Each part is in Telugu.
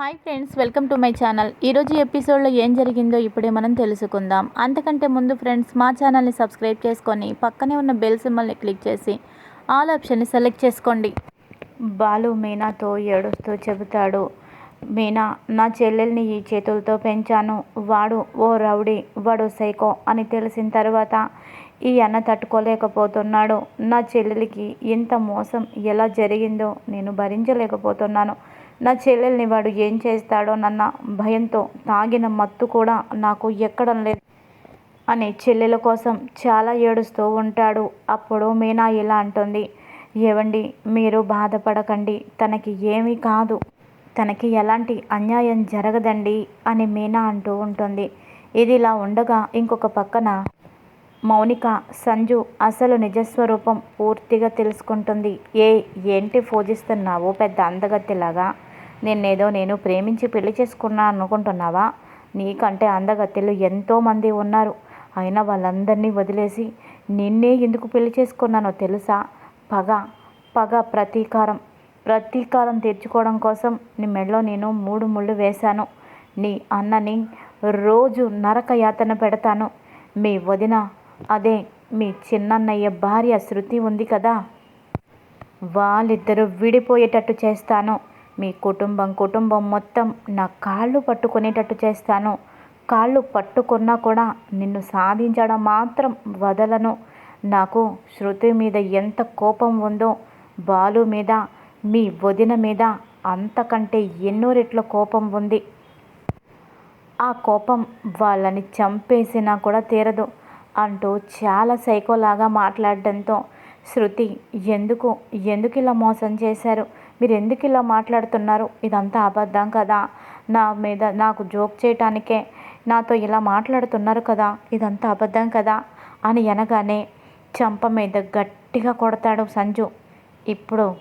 Hi friends welcome to my channel. ఈరోజు ఎపిసోడ్లో ఏం జరిగిందో ఇప్పుడే మనం తెలుసుకుందాం. అంతకంటే ముందు ఫ్రెండ్స్ మా ఛానల్ని సబ్స్క్రైబ్ చేసుకొని పక్కనే ఉన్న బెల్ సింబల్ని క్లిక్ చేసి ఆల్ ఆప్షన్ని సెలెక్ట్ చేసుకోండి. బాలు మీనాతో ఏడుస్తూ చెబుతాడు మీనా నా చెల్లెల్ని ఈ చేతులతో పెంచాను. వాడు ఓ రౌడీ వాడు సైకో అని తెలిసిన తర్వాత ఈ అన్న తట్టుకోలేకపోతున్నాడు. నా చెల్లెలికి ఇంత మోసం ఎలా జరిగిందో నేను భరించలేకపోతున్నాను. నా చెల్లెల్ని వాడు ఏం చేస్తాడో నన్న భయంతో తాగిన మత్తు కూడా నాకు ఎక్కడం లేదు అని చెల్లెల కోసం చాలా ఏడుస్తూ ఉంటాడు. అప్పుడు మీనా ఇలా అంటుంది ఏవండి మీరు బాధపడకండి. తనకి ఏమీ కాదు. తనకి ఎలాంటి అన్యాయం జరగదండి అని మీనా అంటూ ఉంటుంది. ఇది ఇలా ఉండగా ఇంకొక పక్కన మౌనిక సంజు అసలు నిజస్వరూపం పూర్తిగా తెలుసుకుంటుంది. ఏ ఏంటి పూజిస్తున్నావు పెద్ద అందగత్తిలాగా? నిన్నేదో నేను ప్రేమించి పెళ్ళి చేసుకున్నాను అనుకుంటున్నావా? నీకంటే అందగత్తెలు ఎంతోమంది ఉన్నారు. అయినా వాళ్ళందరినీ వదిలేసి నిన్నే ఎందుకు పెళ్ళి చేసుకున్నానో తెలుసా? పగ పగ ప్రతీకారం. ప్రతీకారం తీర్చుకోవడం కోసం నీ మెడలో నేను మూడు ముళ్ళు వేశాను. నీ అన్నని రోజు నరక యాతన పెడతాను. మీ వదిన అదే మీ చిన్నన్నయ్య భార్య శృతి ఉంది కదా? వాళ్ళిద్దరూ విడిపోయేటట్టు చేస్తాను. మీ కుటుంబం కుటుంబం మొత్తం నా కాళ్ళు పట్టుకునేటట్టు చేస్తాను. కాళ్ళు పట్టుకున్నా కూడా నిన్ను సాధించడం మాత్రం వదలను. నాకు శృతి మీద ఎంత కోపం ఉందో బాలు మీద మీ వదిన మీద అంతకంటే ఎన్నో రెట్ల కోపం ఉంది. ఆ కోపం వాళ్ళని చంపేసినా కూడా తీరదు అంటూ చాలా సైకోలాగా మాట్లాడడంతో శృతి ఎందుకు? ఎందుకు ఇలా మోసం చేశారు? మీరు ఎందుకు ఇలా మాట్లాడుతున్నారు? ఇదంతా అబద్ధం కదా? నా మీద నాకు జోక్ చేయటానికే నాతో ఇలా మాట్లాడుతున్నారు కదా? ఇదంతా అబద్ధం కదా? అని అనగానే చంప మీద గట్టిగా కొడతాడు సంజు. ఇప్పుడు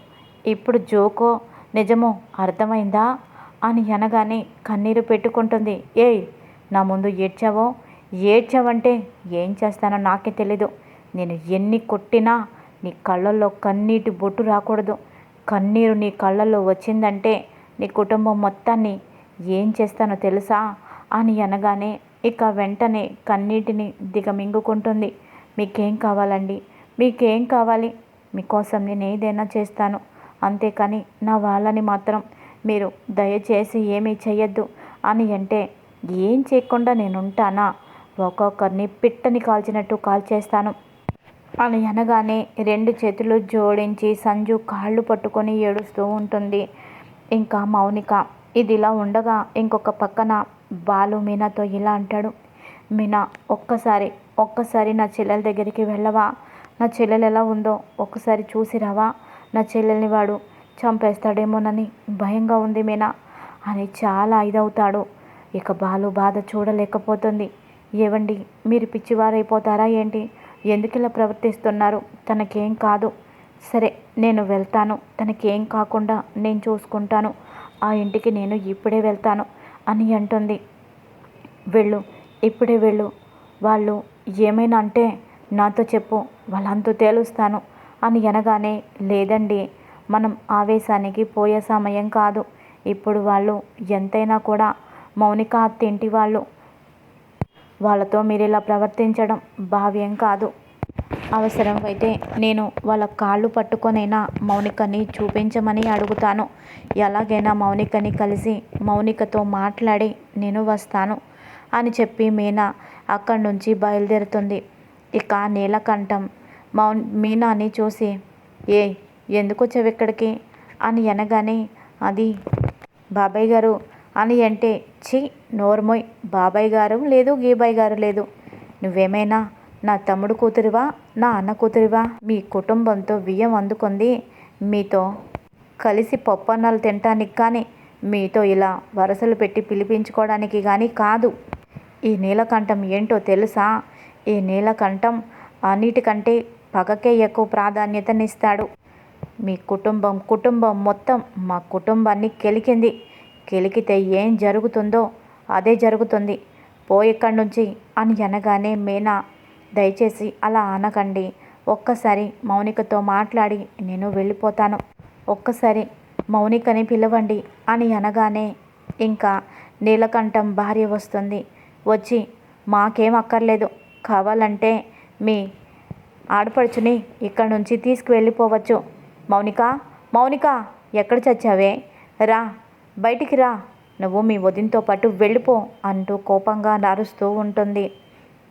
ఇప్పుడు జోకో నిజమో అర్థమైందా? అని అనగానే కన్నీరు పెట్టుకుంటుంది. ఏయ్ నా ముందు ఏడ్చావో? ఏడ్చావంటే ఏం చేస్తానో నాకే తెలీదు. నేను ఎన్ని కొట్టినా నీ కళ్ళల్లో కన్నీటి బొట్టు రాకూడదు. కన్నీరు నీ కళ్ళల్లో వచ్చిందంటే నీ కుటుంబం మొత్తాన్ని ఏం చేస్తానో తెలుసా? అని అనగానే ఇక వెంటనే కన్నీటిని దిగమింగుకుంటుంది. మీకేం కావాలండి? మీకేం కావాలి? మీకోసం నేను ఏదైనా చేస్తాను. అంతేకాని నా వాళ్ళని మాత్రం మీరు దయచేసి ఏమీ చేయొద్దు అని అంటే ఏం చేయకుండా నేను ఉంటానా ఒక్కొక్కరిని పిట్టని కాల్చినట్టు కాల్చేస్తాను. అని అనగానే రెండు చేతులు జోడించి సంజు కాళ్ళు పట్టుకొని ఏడుస్తూ ఉంటుంది. ఇంకా మౌనిక ఇది ఇలా ఉండగా ఇంకొక పక్కన బాలు మీనాతో ఇలా అంటాడు మీనా ఒక్కసారి ఒక్కసారి నా చెల్లెల దగ్గరికి వెళ్ళవా? నా చెల్లెలు ఎలా ఉందో ఒక్కసారి చూసి రావా? నా చెల్లెల్ని వాడు చంపేస్తాడేమోనని భయంగా ఉంది మీనా. అని చాలా ఇదవుతాడు. ఇక బాలు బాధ చూడలేకపోతుంది. ఏవండి మీరు పిచ్చివారైపోతారా ఏంటి? ఎందుకు ఇలా ప్రవర్తిస్తున్నారు? తనకేం కాదు. సరే నేను వెళ్తాను. తనకేం కాకుండా నేను చూసుకుంటాను. ఆ ఇంటికి నేను ఇప్పుడే వెళ్తాను అని అంటుంది. వెళ్ళు ఇప్పుడే వెళ్ళు. వాళ్ళు ఏమైనా అంటే నాతో చెప్పు వాళ్ళంతా తేలుస్తాను అని అనగానే లేదండి మనం ఆవేశానికి పోయే సమయం కాదు. ఇప్పుడు వాళ్ళు ఎంతైనా కూడా మౌనిక అత్తింటి వాళ్ళు. వాళ్ళతో మీరు ఇలా ప్రవర్తించడం భావ్యం కాదు. అవసరం అయితే నేను వాళ్ళ కాళ్ళు పట్టుకొనైనా మౌనికని చూపించమని అడుగుతాను. ఎలాగైనా మౌనికని కలిసి మౌనికతో మాట్లాడి నేను వస్తాను అని చెప్పి మీనా అక్కడి నుంచి బయలుదేరుతుంది. ఇక నీలకంఠం మౌన్ మీనాని చూసి ఏ ఎందుకు వచ్చావు ఇక్కడికి? అని అనగానే అది బాబాయ్ గారు అని అంటే చి నోర్మోయ్ బాబాయ్ గారు లేదు గీబాయ్ గారు లేదు. నువ్వేమైనా నా తమ్ముడు కూతురివా నా అన్న కూతురివా? మీ కుటుంబంతో బియ్యం అందుకుంది. మీతో కలిసి పప్పన్నాలు తినటానికి కానీ మీతో ఇలా వరసలు పెట్టి పిలిపించుకోవడానికి కానీ కాదు. ఈ నీలకంఠం ఏంటో తెలుసా? ఈ నీలకంఠం అన్నిటికంటే పగకే ఎక్కువ ప్రాధాన్యతనిస్తాడు. మీ కుటుంబం కుటుంబం మొత్తం మా కుటుంబాన్ని కెలికింది. కిలికితే ఏం జరుగుతుందో అదే జరుగుతుంది. పో ఇక్కడి నుంచి అని అనగానే మీనా దయచేసి అలా అనకండి. ఒక్కసారి మౌనికతో మాట్లాడి నేను వెళ్ళిపోతాను. ఒక్కసారి మౌనికని పిలవండి అని అనగానే ఇంకా నీలకంఠం భార్య వస్తుంది. వచ్చి మాకేం అక్కర్లేదు. కావాలంటే మీ ఆడపడుచుని ఇక్కడి నుంచి తీసుకువెళ్ళిపోవచ్చు. మౌనిక మౌనిక ఎక్కడ చచ్చావే? రా బయటికి రా. నువ్వు మీ వదినతో పాటు వెళ్ళిపో అంటూ కోపంగా నరుస్తూ ఉంటుంది.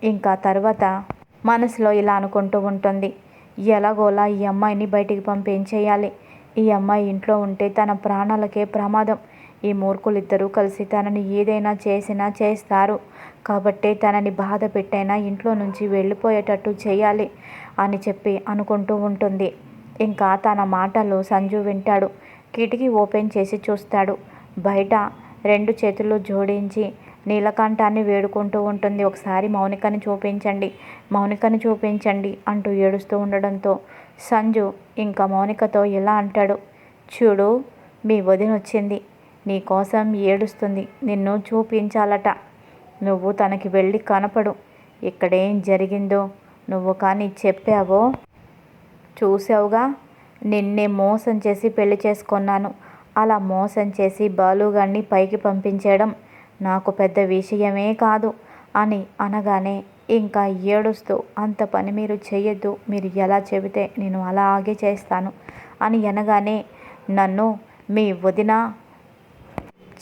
ఇంకా తర్వాత మనసులో ఇలా అనుకుంటూ ఉంటుంది. ఎలాగోలా ఈ అమ్మాయిని బయటికి పంపించేయాలి. ఈ అమ్మాయి ఇంట్లో ఉంటే తన ప్రాణాలకే ప్రమాదం. ఈ మూర్ఖులిద్దరూ కలిసి తనని ఏదైనా చేసినా చేస్తారు. కాబట్టి తనని బాధ పెట్టైనా ఇంట్లో నుంచి వెళ్ళిపోయేటట్టు చేయాలి అని చెప్పి అనుకుంటూ ఉంటుంది. ఇంకా తన మాటలు సంజు వింటాడు. కిటికీ ఓపెన్ చేసి చూస్తాడు. బయట రెండు చేతులు జోడించి నీలకంఠాన్ని వేడుకుంటూ ఉంటుంది. ఒకసారి మౌనికని చూపించండి. మౌనికని చూపించండి అంటూ ఏడుస్తూ ఉండడంతో సంజు ఇంకా మౌనికతో ఇలా అంటాడు. చూడు మీ వదిన వచ్చింది. నీ కోసం ఏడుస్తుంది. నిన్ను చూపించాలట. నువ్వు తనకి వెళ్ళి కనపడు. ఇక్కడేం జరిగిందో నువ్వు కానీ చెప్పావో? చూసావుగా నిన్నే మోసం చేసి పెళ్ళి చేసుకున్నాను. అలా మోసం చేసి బాలుగాన్ని పైకి పంపించడం నాకు పెద్ద విషయమే కాదు అని అనగానే ఇంకా ఏడుస్తూ అంత పని మీరు చేయొద్దు మీరు ఎలా చెబితే నేను అలాగే చేస్తాను అని అనగానే నన్ను మీ వదిన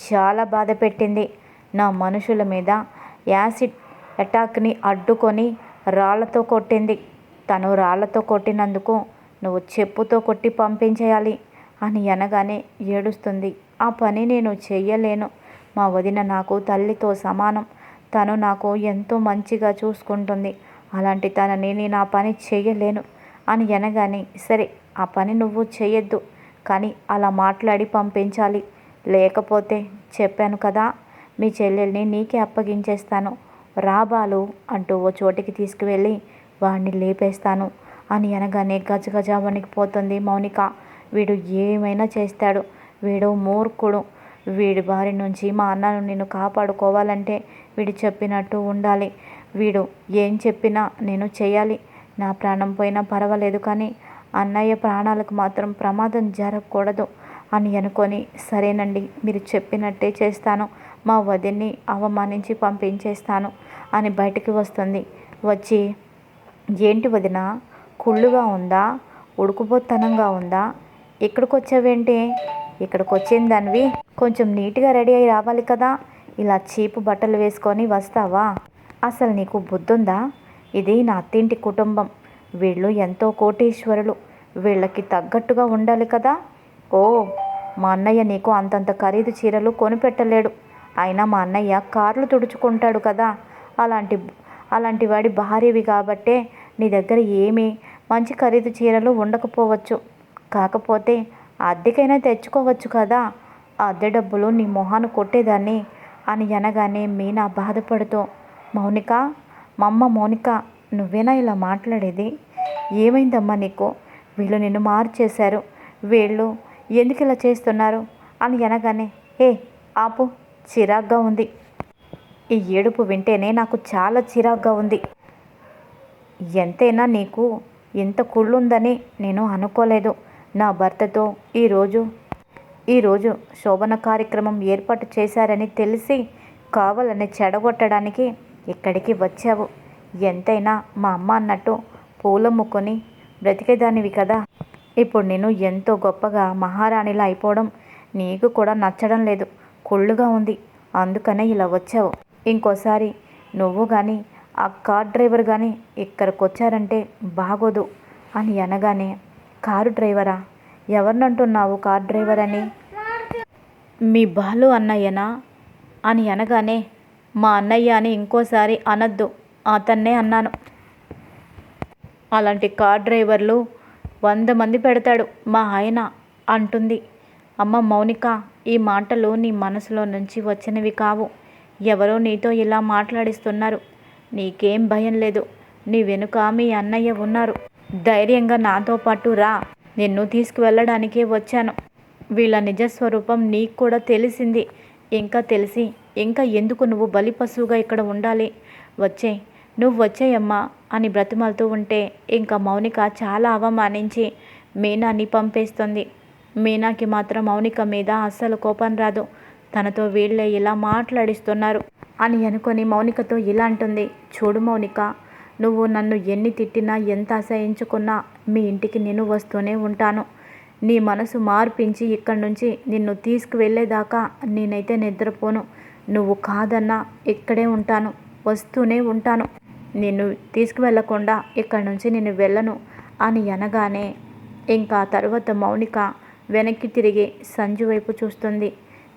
చాలా బాధ పెట్టింది. నా మనుషుల మీద యాసిడ్ అటాక్ని అడ్డుకొని రాళ్ళతో కొట్టింది. తను రాళ్ళతో కొట్టినందుకు నువ్వు చెప్పుతో కొట్టి పంపించేయాలి. అని అనగానే ఏడుస్తుంది. ఆ పని నేను చెయ్యలేను. మా వదిన నాకు తల్లితో సమానం. తను నాకు ఎంతో మంచిగా చూసుకుంటుంది. అలాంటి తనని నేను ఆ పని చెయ్యలేను అని అనగానే సరే ఆ పని నువ్వు చెయ్యొద్దు. కానీ అలా మాట్లాడి పంపించాలి. లేకపోతే చెప్పాను కదా మీ చెల్లెల్ని నీకే అప్పగించేస్తాను. రాబాలు అంటూ ఓ చోటికి తీసుకువెళ్ళి వాడిని లేపేస్తాను అని అనగానే గజగజ వణికిపోతుంది మౌనిక. వీడు ఏమైనా చేస్తాడు. వీడు మూర్ఖుడు. వీడి బారి నుంచి మా అన్నను నేను కాపాడుకోవాలంటే వీడు చెప్పినట్టు ఉండాలి. వీడు ఏం చెప్పినా నేను చేయాలి. నా ప్రాణం పోయినా పర్వాలేదు కానీ అన్నయ్య ప్రాణాలకు మాత్రం ప్రమాదం జరగకూడదు అని అనుకొని సరేనండి మీరు చెప్పినట్టే చేస్తాను. మా వదిన్ని అవమానించి పంపించేస్తాను అని బయటికి వస్తుంది. వచ్చి ఏంటి వదిన? కుళ్ళుగా ఉందా? ఉడుకుపోతనంగా ఉందా? ఇక్కడికి వచ్చావేంటి ఇక్కడికి వచ్చిన దానివి కొంచెం నీట్గా రెడీ అయ్యి రావాలి కదా. ఇలా చీపు బట్టలు వేసుకొని వస్తావా? అసలు నీకు బుద్ధుందా? ఇది నా అత్తింటి కుటుంబం. వీళ్ళు ఎంతో కోటీశ్వరులు. వీళ్ళకి తగ్గట్టుగా ఉండాలి కదా. ఓ మా అన్నయ్య నీకు అంతంత ఖరీదు చీరలు కొనిపెట్టలేడు. అయినా మా అన్నయ్య కార్లు తుడుచుకుంటాడు కదా. అలాంటి అలాంటి వాడి భార్యవి కాబట్టే నీ దగ్గర ఏమీ మంచి ఖరీదు చీరలు ఉండకపోవచ్చు. కాకపోతే అద్దెకైనా తెచ్చుకోవచ్చు కదా. అద్దె డబ్బులు నీ మొహాను కొట్టేదాన్ని అని అనగానే మీనా బాధపడుతూ మౌనిక మమ్మ మౌనిక నువ్వేనా ఇలా మాట్లాడేది? ఏమైందమ్మా నీకు? వీళ్ళు నిన్ను మార్చేశారు. వీళ్ళు ఎందుకు ఇలా చేస్తున్నారు? అని అనగానే ఏ ఆపు చిరాగ్గా ఉంది. ఈ ఏడుపు వింటేనే నాకు చాలా చిరాగ్గా ఉంది. ఎంతైనా నీకు ఇంత కుళ్ళుందని నేను అనుకోలేదు. నా భర్తతో ఈరోజు ఈరోజు శోభన కార్యక్రమం ఏర్పాటు చేశారని తెలిసి కావాలని చెడగొట్టడానికి ఇక్కడికి వచ్చావు. ఎంతైనా మా అమ్మ అన్నట్టు పూలమ్ముకొని బ్రతికేదానివి కదా. ఇప్పుడు నేను ఎంతో గొప్పగా మహారాణిలా అయిపోవడం నీకు కూడా నచ్చడం లేదు. కుళ్ళుగా ఉంది. అందుకనే ఇలా వచ్చావు. ఇంకోసారి నువ్వు కానీ ఆ కార్ డ్రైవర్ కానీ ఇక్కడికి వచ్చారంటే బాగోదు అని అనగానే కారు డ్రైవరా? ఎవరినంటున్నావు కార్ డ్రైవర్ అని మీ బాలు అన్నయ్యనా? అని అనగానే మా అన్నయ్య అని ఇంకోసారి అనద్దు. అతన్నే అన్నాను. అలాంటి కార్ డ్రైవర్లు వంద మంది పెడతాడు మా ఆయన అంటుంది. అమ్మ మౌనిక ఈ మాటలు నీ మనసులో నుంచి వచ్చినవి కావు. ఎవరో నీతో ఇలా మాట్లాడిస్తున్నారు. నీకేం భయం లేదు. నీ వెనుక మీ అన్నయ్య ఉన్నారు. ధైర్యంగా నాతో పాటు రా. నిన్ను తీసుకువెళ్ళడానికే వచ్చాను. వీళ్ళ నిజస్వరూపం నీకు కూడా తెలిసింది. ఇంకా తెలిసి ఇంకా ఎందుకు నువ్వు బలి పశువుగా ఇక్కడ ఉండాలి? వచ్చే నువ్వు వచ్చేయమ్మా అని బ్రతిమాలుతూ ఉంటే ఇంకా మౌనిక చాలా అవమానించి మీనాని పంపేస్తుంది. మీనాకి మాత్రం మౌనిక మీద అస్సలు కోపం రాదు. తనతో వీళ్ళే ఇలా మాట్లాడిస్తున్నారు అని అనుకొని మౌనికతో ఇలా అంటుంది. చూడు మౌనిక నువ్వు నన్ను ఎన్ని తిట్టినా ఎంత అసహించుకున్నా మీ ఇంటికి నేను వస్తూనే ఉంటాను. నీ మనసు మార్పించి ఇక్కడి నుంచి నిన్ను తీసుకువెళ్ళేదాకా నేనైతే నిద్రపోను. నువ్వు కాదన్నా ఇక్కడే ఉంటాను వస్తూనే ఉంటాను. నిన్ను తీసుకువెళ్ళకుండా ఇక్కడి నుంచి నేను వెళ్ళను అని అనగానే ఇంకా తర్వాత మౌనిక వెనక్కి తిరిగి సంజు వైపు చూస్తుంది.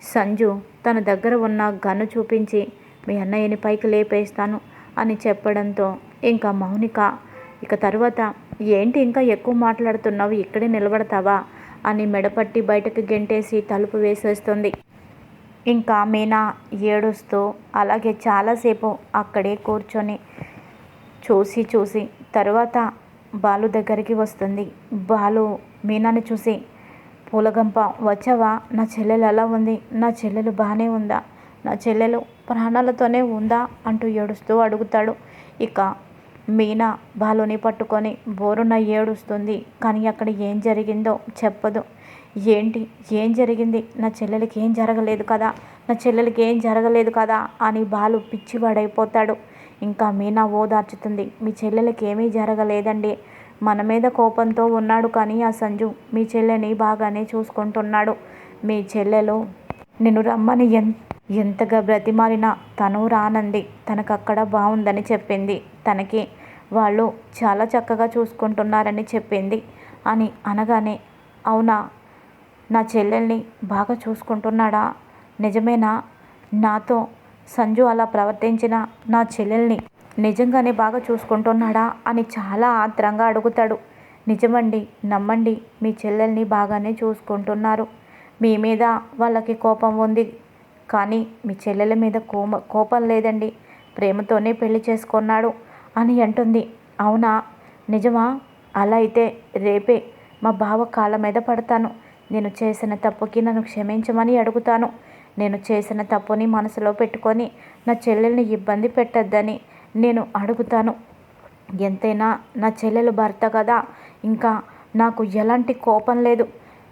సంజు తన దగ్గర ఉన్న గన్ను చూపించి మీ అన్నయ్యని పైకి లేపేస్తాను అని చెప్పడంతో ఇంకా మౌనిక ఇక తర్వాత ఏంటి ఇంకా ఎక్కువ మాట్లాడుతున్నావు? ఇక్కడే నిలబడతావా? అని మెడపట్టి బయటకు గెంటేసి తలుపు వేసేస్తుంది. ఇంకా మీనా ఏడుస్తూ అలాగే చాలాసేపు అక్కడే కూర్చొని చూసి చూసి. తర్వాత బాలు దగ్గరికి వస్తుంది. బాలు మీనాని చూసి పూలగంప వచ్చావా? నా చెల్లెలు ఎలా ఉంది? నా చెల్లెలు బాగానే ఉందా? నా చెల్లెలు ప్రాణాలతోనే ఉందా? అంటూ ఏడుస్తూ అడుగుతాడు. ఇక మీనా బాలుని పట్టుకొని బోరున ఏడుస్తుంది. కానీ అక్కడ ఏం జరిగిందో చెప్పదు. ఏంటి? ఏం జరిగింది? నా చెల్లెలకి ఏం జరగలేదు కదా? నా చెల్లెలకి ఏం జరగలేదు కదా? అని బాలు పిచ్చివాడైపోతాడు. ఇంకా మీనా ఓదార్చుతుంది. మీ చెల్లెలకి ఏమీ జరగలేదండి. మన మీద కోపంతో ఉన్నాడు కానీ ఆ సంజు మీ చెల్లెని బాగానే చూసుకుంటున్నాడు. మీ చెల్లెలు నిన్ను రమ్మని ఎన్ ఎంతగా బ్రతిమాలినా తను రానంది. తనకు అక్కడ బాగుందని చెప్పింది. తనకి వాళ్ళు చాలా చక్కగా చూసుకుంటున్నారని చెప్పింది. అని అనగానే అవునా? నా చెల్లెల్ని బాగా చూసుకుంటున్నాడా? నిజమేనా? నాతో సంజు అలా ప్రవర్తించిన నా చెల్లెల్ని నిజంగానే బాగా చూసుకుంటున్నాడా? అని చాలా ఆత్రంగా అడుగుతాడు. నిజమండి నమ్మండి మీ చెల్లెల్ని బాగానే చూసుకుంటున్నారు. మీ మీద వాళ్ళకి కోపం ఉంది. కానీ మీ చెల్లెల మీద కోమ కోపం లేదండి. ప్రేమతోనే పెళ్ళి చేసుకున్నాడు. అని అంటుంది. అవునా? నిజమా? అలా అయితే రేపే మా బావ కాళ్ళ మీద పడతాను. నేను చేసిన తప్పుకి నన్ను క్షమించమని అడుగుతాను. నేను చేసిన తప్పుని మనసులో పెట్టుకొని నా చెల్లెల్ని ఇబ్బంది పెట్టద్దని నేను అడుగుతాను. ఎంతైనా నా చెల్లెలు భర్త కదా ఇంకా నాకు ఎలాంటి కోపం లేదు.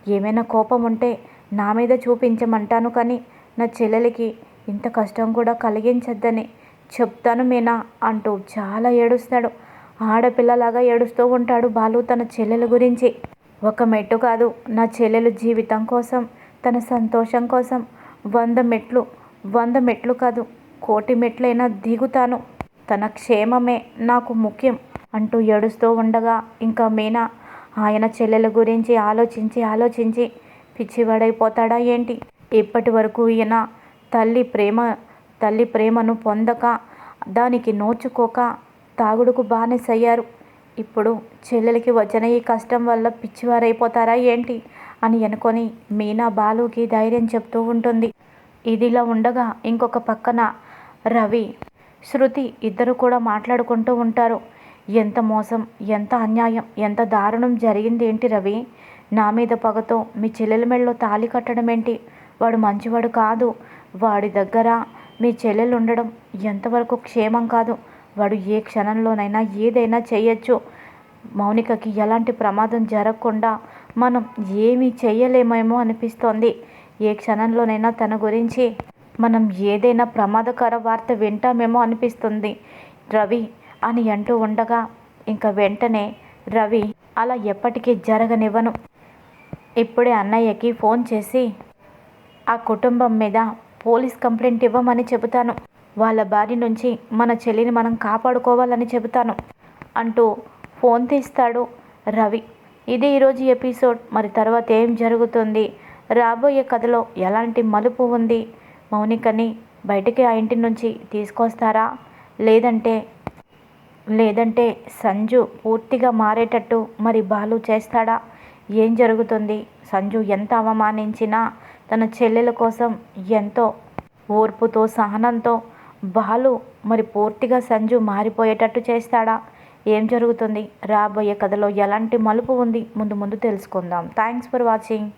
ఏమైనా కోపం ఉంటే నా మీద చూపించమంటాను కానీ నా చెల్లెలికి ఇంత కష్టం కూడా కలిగించద్దని చెప్తాను మీనా అంటూ చాలా ఏడుస్తాడు. ఆడపిల్లలాగా ఏడుస్తూ ఉంటాడు బాలు తన చెల్లెల గురించి. ఒక మెట్టు కాదు నా చెల్లెలు జీవితం కోసం తన సంతోషం కోసం వంద మెట్లు వంద మెట్లు కాదు కోటి మెట్లైనా దిగుతాను. తన క్షేమమే నాకు ముఖ్యం అంటూ ఏడుస్తూ ఉండగా ఇంకా మీనా ఆయన చెల్లెల గురించి ఆలోచించి ఆలోచించి పిచ్చివాడైపోతాడా ఏంటి? ఇప్పటి వరకు ఈయన తల్లి ప్రేమ తల్లి ప్రేమను పొందక దానికి నోచుకోక తాగుడుకు బానిసయ్యారు. ఇప్పుడు చెల్లెలకి వచ్చిన ఈ కష్టం వల్ల పిచ్చివారైపోతారా ఏంటి అని అనుకొని మీనా బాలుకి ధైర్యం చెప్తూ ఉంటుంది. ఇదిలా ఉండగా ఇంకొక పక్కన రవి శృతి ఇద్దరు కూడా మాట్లాడుకుంటూ ఉంటారు. ఎంత మోసం ఎంత అన్యాయం ఎంత దారుణం జరిగింది ఏంటి రవి? నా మీద పగతో మీ చెల్లెల మెళ్ళలో తాళి కట్టడం ఏంటి వాడు మంచివాడు కాదు. వాడి దగ్గర మీ చెల్లెలు ఉండడం ఎంతవరకు క్షేమం కాదు. వాడు ఏ క్షణంలోనైనా ఏదైనా చేయొచ్చు. మౌనికకి ఎలాంటి ప్రమాదం జరగకుండా మనం ఏమీ చేయలేమేమో అనిపిస్తోంది. ఏ క్షణంలోనైనా తన గురించి మనం ఏదైనా ప్రమాదకర వార్త వింటామేమో అనిపిస్తుంది. రవి అని అంటూ ఉండగా ఇంకా వెంటనే రవి అలా ఎప్పటికీ జరగనివ్వను. ఇప్పుడే అన్నయ్యకి ఫోన్ చేసి ఆ కుటుంబం మీద పోలీస్ కంప్లైంట్ ఇవ్వమని చెబుతాను. వాళ్ళ బారి నుంచి మన చెల్లిని మనం కాపాడుకోవాలని చెబుతాను. అంటూ ఫోన్ తీస్తాడు రవి. ఇది ఈరోజు ఎపిసోడ్. మరి తర్వాత ఏం జరుగుతుంది? రాబోయే కథలో ఎలాంటి మలుపు ఉంది? మౌనికని బయటికి ఆ ఇంటి నుంచి తీసుకొస్తారా? లేదంటే లేదంటే సంజు పూర్తిగా మారేటట్టు మరి బాలు చేస్తాడా? ఏం జరుగుతుంది? సంజు ఎంత అవమానించినా తన చెల్లెల కోసం ఎంతో ఓర్పుతో సహనంతో బాలు మరి పూర్తిగా సంజు మారిపోయేటట్టు చేస్తాడా? ఏం జరుగుతుంది? రాబోయే కథలో ఎలాంటి మలుపు ఉంది? ముందు ముందు తెలుసుకుందాం. Thanks for watching.